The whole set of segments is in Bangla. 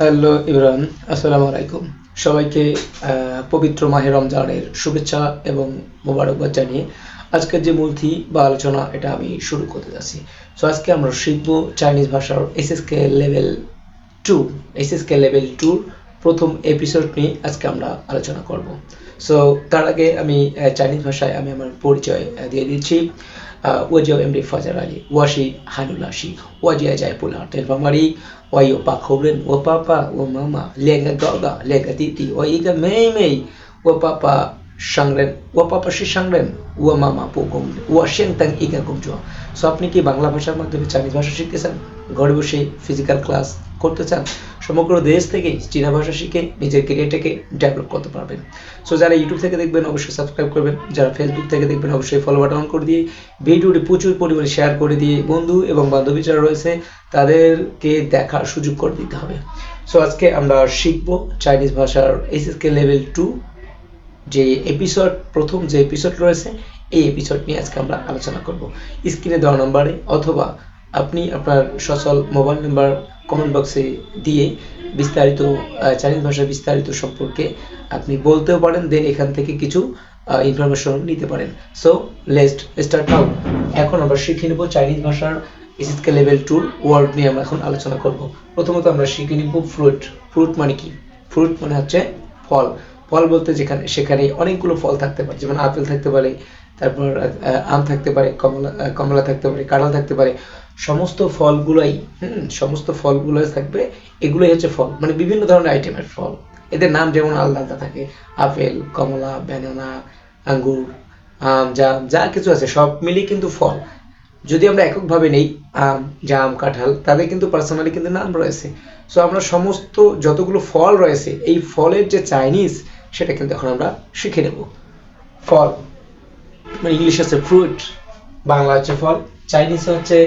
হ্যালো ইমরান, আসসালামু আলাইকুম। সবাইকে পবিত্র মাহে রমজানের শুভেচ্ছা এবং মোবারকবাদ জানিয়ে আজকের যে থি বা আলোচনা, এটা আমি শুরু করতে যাচ্ছি। সো আজকে আমরা শিখব চাইনিজ ভাষার SSK level two SSK level টুর প্রথম এপিসোড নিয়ে আজকে আমরা আলোচনা করব। সো তার আগে আমি চাইনিজ ভাষায় আমি আমার পরিচয় দিয়ে দিচ্ছি। ওয়াজিয়া এমডি ফাজার আলী ওয়াশি হানুল আশি ওয়াজিয়া জায়পুলা তেলফা মারি ওয়াই ও পা খবরেন ও পাপা ও মামা লেগা গগা লেগা তিতি ও ইগা মেই মেই ও পাপা সাংরেন ও পাপা শি সাংরেন ও মামা পো গম ওয়া শেং তাং ইগা গমজুয়া সো আপনি কি বাংলা ভাষার মাধ্যমে চাইনিজ ভাষা শিখতে চান ঘরে বসে ফিজিক্যাল ক্লাস করতে চান, সমগ্র দেশ থেকে চীনা ভাষা শিখে নিজের ক্যারিয়ারটাকে ডেভেলপ করতে পারবেন। সো যারা ইউটিউব থেকে দেখবেন, অবশ্যই সাবস্ক্রাইব করবেন। যারা ফেসবুক থেকে দেখবেন, অবশ্যই ফলো বাটন অন করে দিয়ে ভিডিওটি প্রচুর পরিমাণে শেয়ার করে দিয়ে বন্ধু এবং বান্ধবী যারা রয়েছে, তাদেরকে দেখার সুযোগ করে দিতে হবে। সো আজকে আমরা শিখব চাইনিজ ভাষার এসএসকে লেভেল টু যে এপিসোড প্রথম যে এপিসোড রয়েছে, এই এপিসোড নিয়ে আজকে আমরা আলোচনা করব। স্ক্রিনে দেওয়া নম্বরে অথবা আপনি আপনার সচল মোবাইল নাম্বার কমেন্ট বক্সে দিয়ে বিস্তারিত চাইনিজ ভাষার বিস্তারিত সম্পর্কে আপনি বলতেও পারেন দেন এখান থেকে কিছু ইনফরমেশন নিতে পারেন। সো লেস্ট স্টার্ট নাও এখন আমরা শিখে নেব চাইনিজ ভাষার এসএসকে লেভেল টুর ওয়ার্ড নিয়ে আমরা এখন আলোচনা করব। প্রথমত আমরা শিখে নিব ফ্রুট ফ্রুট মানে কি? ফ্রুট মানে হচ্ছে ফল। ফল বলতে যেখানে, সেখানে অনেকগুলো ফল থাকতে পারে, যেমন আপেল থাকতে পারে তারপর আম থাকতে পারে, কমলা কমলা থাকতে পারে, কাঁঠাল থাকতে পারে, সমস্ত ফলগুলোই, হুম, সমস্ত ফলগুলো থাকবে, এগুলোই হচ্ছে ফল মানে বিভিন্ন ধরনের আইটেমের ফল। এদের নাম যেমন আলাদা আলাদা থাকে, আপেল, কমলা, ব্যানানা, আঙ্গুর, আম, জাম, যা কিছু আছে, সব মিলিয়ে কিন্তু ফল। যদি আমরা এককভাবে নেই, আম, জাম, কাঁঠাল, তাদের কিন্তু পার্সোনালি কিন্তু নাম রয়েছে। সো আমরা সমস্ত যতগুলো ফল রয়েছে, এই ফলের যে চাইনিজ সেটা কিন্তু এখন আমরা শিখে নেব। ফল। ইংলিশ হচ্ছে ফ্রুট বাংলা হচ্ছে ফল চাইনিজ হচ্ছে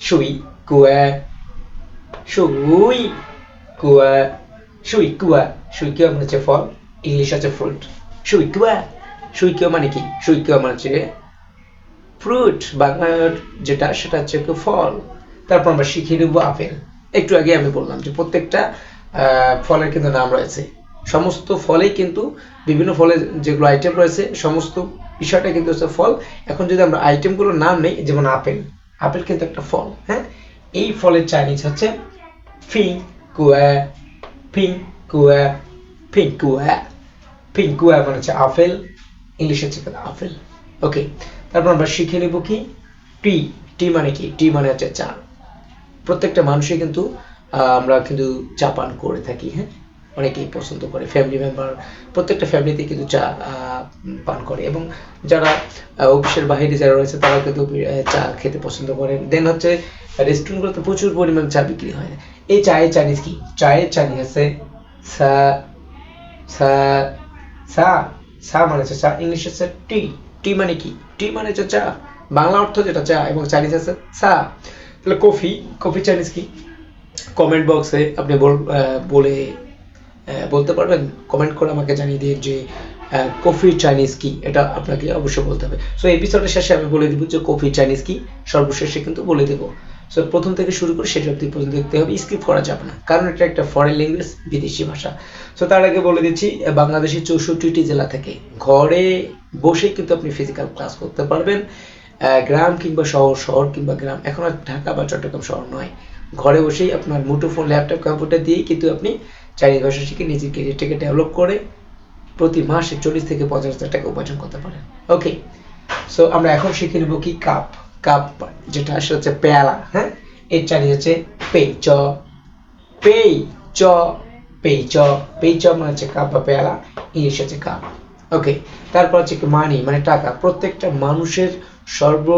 সুই কুয়া সুই কুয়া সুই কুয়া সুই কুয়া মানে হচ্ছে ফল ইংলিশ হচ্ছে ফ্রুট সুই কুয়া সুই কুয়া মানে কি? সুই কুয়া মানে হচ্ছে ফ্রুট বাংলার যেটা সেটা হচ্ছে ফল। তারপর আমরা শিখিয়ে নেব আপেল। একটু আগে আমি বললাম যে প্রত্যেকটা ফলের কিন্তু নাম রয়েছে। সমস্ত ফলেই কিন্তু বিভিন্ন ফলের যেগুলো আইটেম রয়েছে, সমস্ত বিষয়টা কিন্তু হচ্ছে ফল। এখন যদি আমরা আইটেমগুলোর নাম নেই, যেমন আপেল আপেল কিন্তু একটা ফল হ্যাঁ? এই ফলের চাইনিজ হচ্ছে ফিং কুয়া ফিং কুয়া ফিং কুয়া ফিং কুয়া মানে হচ্ছে আপেল, ইংলিশ হচ্ছে আপেল। ওকে তারপর আমরা শিখে নেব কি? টি টি মানে কি? টি মানে হচ্ছে চা প্রত্যেকটা মানুষই কিন্তু আমরা কিন্তু চা পান করে থাকি হ্যাঁ? অনেকেই পছন্দ করে ফ্যামিলি মেম্বার প্রত্যেকটা ফ্যামিলিতে কিন্তু চা পান করে এবং যারা অফিসের বাইরে যারা রয়েছে তারা কিন্তু চা খেতে পছন্দ করেন। দেন হচ্ছে রেস্টুরেন্টগুলোতে প্রচুর পরিমাণ চা বিক্রি হয়। এই চায়ের চাইনিজ কি? চায়ের চাইনিজ আছে সা সা সা সা মানে হচ্ছে চা, ইংলিশ হচ্ছে টি টি মানে কি? টি মানে হচ্ছে চা। বাংলা অর্থ যেটা চা এবং চাইনিজ আছে সা। তাহলে কফি কফি চাইনিজ কি? কমেন্ট বক্সে আপনি বল- বলতে পারবেন? কমেন্ট করে আমাকে জানিয়ে দিন যে কফি চাইনিজ কি? এটা আপনাকে অবশ্যই বলতে হবে। সো এপিসোডের শেষে আমি বলে দিব যে কফি চাইনিজ কি? সর্বশেষে কিন্তু বলে দেবো। সো প্রথম থেকে শুরু করে শেষ অবধি পর্যন্ত দেখতে হবে। স্কিপ করা যাবে না। কারণ এটা একটা ফরেন ল্যাঙ্গুয়েজ বিদেশি ভাষা। সো তার আগে বলে দিচ্ছি বাংলাদেশের চৌষট্টিটি জেলা থেকে ঘরে বসেই কিন্তু আপনি ফিজিক্যাল ক্লাস করতে পারবেন। গ্রাম কিংবা শহর শহর কিংবা গ্রাম। এখন আর ঢাকা বা চট্টগ্রাম শহর নয়। ঘরে বসেই আপনার মুঠোফোন ল্যাপটপ কম্পিউটার দিয়েই কিন্তু আপনি চাইনিজ ভাষা শিখে নিজের ক্যারিয়ারটাকে ডেভেলপ করে প্রতি মাসে চল্লিশ থেকে পঞ্চাশ হাজার টাকা উপার্জন করতে পারেন। ওকে সো আমরা এখন শিখে নেব কি কাপ কাপ যেটা আসলে হচ্ছে পেয়ালা হ্যাঁ? এর চাইনিজ হচ্ছে পে চ পেই চ পেই চ পেই চ মানে হচ্ছে কাপ বা পেয়ালা, ইংলিশ হচ্ছে কাপ ওকে তারপর হচ্ছে মানি মানে টাকা। প্রত্যেকটা মানুষের সর্ব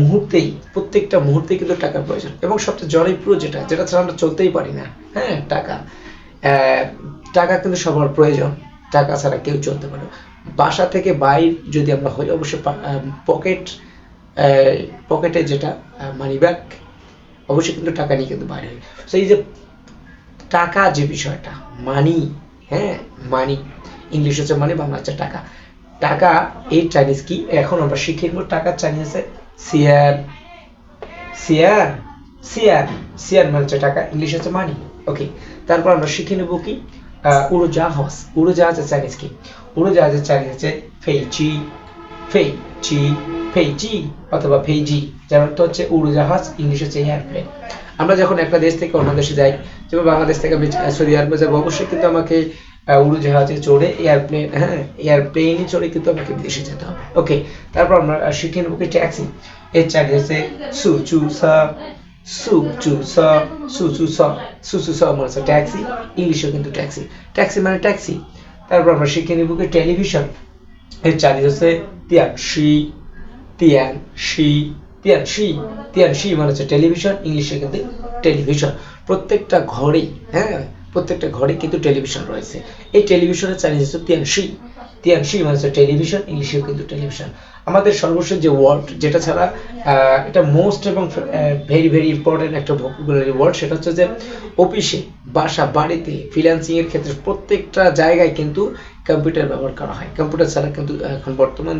মুহূর্তেই, প্রত্যেকটা মুহূর্তে কিন্তু টাকার প্রয়োজন। এবং সবচেয়ে জনপ্রিয় যেটা যেটা ছাড়া আমরা চলতেই পারি না হ্যাঁ টাকা। টাকা কিন্তু সবার প্রয়োজন। টাকা ছাড়া কেউ চলতে পারে বাসা থেকে বাইর যদি আমরা হই অবশ্যই পকেট পকেটে যেটা মানি ব্যাগ অবশ্যই কিন্তু টাকা নিয়ে কিন্তু বাইরে হই। এই যে টাকা যে বিষয়টা মানি হ্যাঁ মানি ইংলিশ হচ্ছে মানে বাংলা হচ্ছে টাকা। টাকা এই চাইনিজ কি? এখন আমরা শিখে নেব চাইনিজ আছে সিয়ার সিয়ার সিয়ার সিয়ার মানে হচ্ছে টাকা ইংলিশ হচ্ছে মানি ওকে তারপর আমরা শিখে নেব কি? উড়োজাহাজ উড়োজাহাজের চাইনিজ কি? উড়োজাহাজের চাইনিজ হচ্ছে ফেইচি ফেইচি ফেইচি অথবা ফেইজি, যার অর্থ হচ্ছে উড়োজাহাজ, ইংলিশ হচ্ছে এয়ারপ্লেন আমরা যখন একটা দেশ থেকে অন্য দেশে যাই, যেমন বাংলাদেশ থেকে আমি সৌদি আরবে যাব, অবশ্যই কিন্তু আমাকে উড়োজাহাজে চড়ে এয়ারপ্লেন হ্যাঁ এয়ারপ্লেনে চড়ে কিন্তু আমাকে বিদেশে যেতে হবে। ওকে তারপর আমরা শিখে নেব কি ট্যাক্সি এর চাইনিজ হচ্ছে সু চু সা সু চু সা সু চু সা সু চু সা মানে ট্যাক্সি ইংলিশেও কিন্তু ট্যাক্সি ট্যাক্সি মানে ট্যাক্সি তারপর আমরা শিখে নেব কি টেলিভিশন এর চাইনিজ হচ্ছে তিয়ান শি তিয়ান শি তিয়ান শি তিয়ান শি মানে হচ্ছে টেলিভিশন ইংলিশে কিন্তু টেলিভিশন প্রত্যেকটা ঘরেই হ্যাঁ প্রত্যেকটা ঘরে কিন্তু টেলিভিশন রয়েছে, এই টেলিভিশনের চাইনিজ হচ্ছে তিয়ান শি তিয়ান শি মানে হচ্ছে টেলিভিশন, ইংলিশেও কিন্তু টেলিভিশন। আমাদের সর্বশেষ যে ওয়ার্ড যেটা ছাড়া এটা মোস্ট এবং ভেরি ভেরি ইম্পর্টেন্ট একটা ভোকাবুলারি ওয়ার্ড সেটা হচ্ছে যে অফিসে বাসা, বাড়িতে ফ্রিল্যান্সিং এর ক্ষেত্রে প্রত্যেকটা জায়গায় কিন্তু কম্পিউটার ব্যবহার করা হয়। কম্পিউটার ছাড়া কিন্তু এখন বর্তমান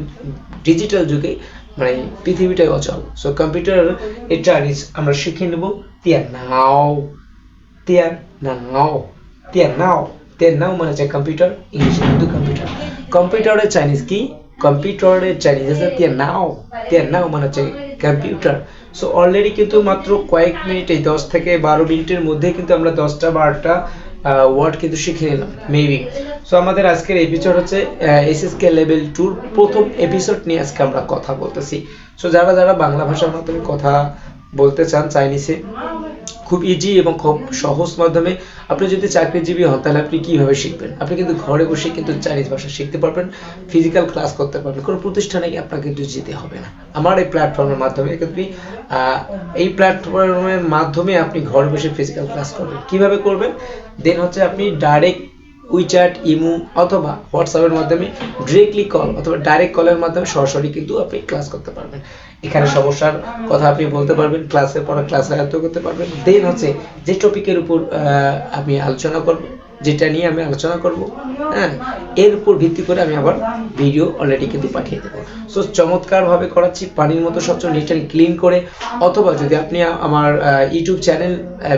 ডিজিটাল যুগে মানে পৃথিবীটাই অচল। সো কম্পিউটার এর আমরা শিখে নেব তিয়ান নাও তিয়ান নাও তিয়ান নাও তিয়ান নাও মানে হচ্ছে কম্পিউটার ইংলিশে কিন্তু কম্পিউটার কম্পিউটারের চাইনিজ কি কম্পিউটারের চাইনিজ হচ্ছে তিয়ান নাও তিয়ান নাও মানে হচ্ছে কম্পিউটার সো অলরেডি কিন্তু মাত্র কয়েক মিনিটে দশ থেকে বারো মিনিটের মধ্যে কিন্তু আমরা দশটা বারোটা ওয়ার্ড কিন্তু শিখে নিলাম মেবি সো আমাদের আজকের এপিসোড হচ্ছে এসএসকে লেভেল টুর প্রথম এপিসোড নিয়ে আজকে আমরা কথা বলতেছি সো যারা যারা বাংলা ভাষার মাধ্যমে কথা বলতে চান চাইনিজে খুব ইজি এবং খুব সহজ মাধ্যমে আপনি যদি চাকরিজীবী হন, তাহলে আপনি কীভাবে শিখবেন? আপনি কিন্তু ঘরে বসে কিন্তু চাইনিজ ভাষা শিখতে পারবেন ফিজিক্যাল ক্লাস করতে পারবেন, কোনো প্রতিষ্ঠানে আপনাকে কিন্তু যেতে হবে না। আমার এই প্ল্যাটফর্মের মাধ্যমে কিন্তু এই প্ল্যাটফর্মের মাধ্যমে আপনি ঘরে বসে ফিজিক্যাল ক্লাস করবেন। কীভাবে করবেন? দেন হচ্ছে আপনি ডাইরেক্ট উইচ্যাট ইমু অথবা হোয়াটসঅ্যাপের মাধ্যমে ডিরেক্টলি কল অথবা ডাইরেক্ট কলের মাধ্যমে সরাসরি কিন্তু আপনি ক্লাস করতে পারবেন। এখানে সমস্যার কথা আপনি বলতে পারবেন, ক্লাসের পরে ক্লাসে আয়ত্ত করতে পারবেন। দেন হচ্ছে যে টপিকের উপর আমি আলোচনা করব, যেটা নিয়ে আমি আলোচনা করব হ্যাঁ এর উপর ভিত্তি করে আমি আবার ভিডিও অলরেডি কিন্তু পাঠিয়ে দেবো। সো চমৎকারভাবে করাচ্ছি, পানির মতো স্বচ্ছ নিট অ্যান্ড ক্লিন করে। অথবা যদি আপনি আমার ইউটিউব চ্যানেল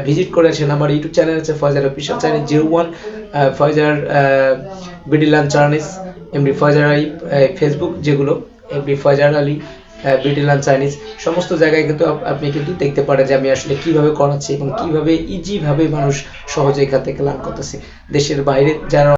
ভিজিট করেছেন আমার ইউটিউব চ্যানেল আছে Faizar official channel zero one Faizar বিডিলান চার্নিস এমডি ফয়জার আলী ফেসবুক যেগুলো এমডি ফয়জার আলী বিডিলান চাইনিজ সমস্ত জায়গায় কিন্তু আপনি কিন্তু দেখতে পারেন যে আমি আসলে কীভাবে করাচ্ছি এবং কীভাবে ইজিভাবে মানুষ সহজে এখান থেকে লার্ন করতেছে। দেশের বাইরে যারা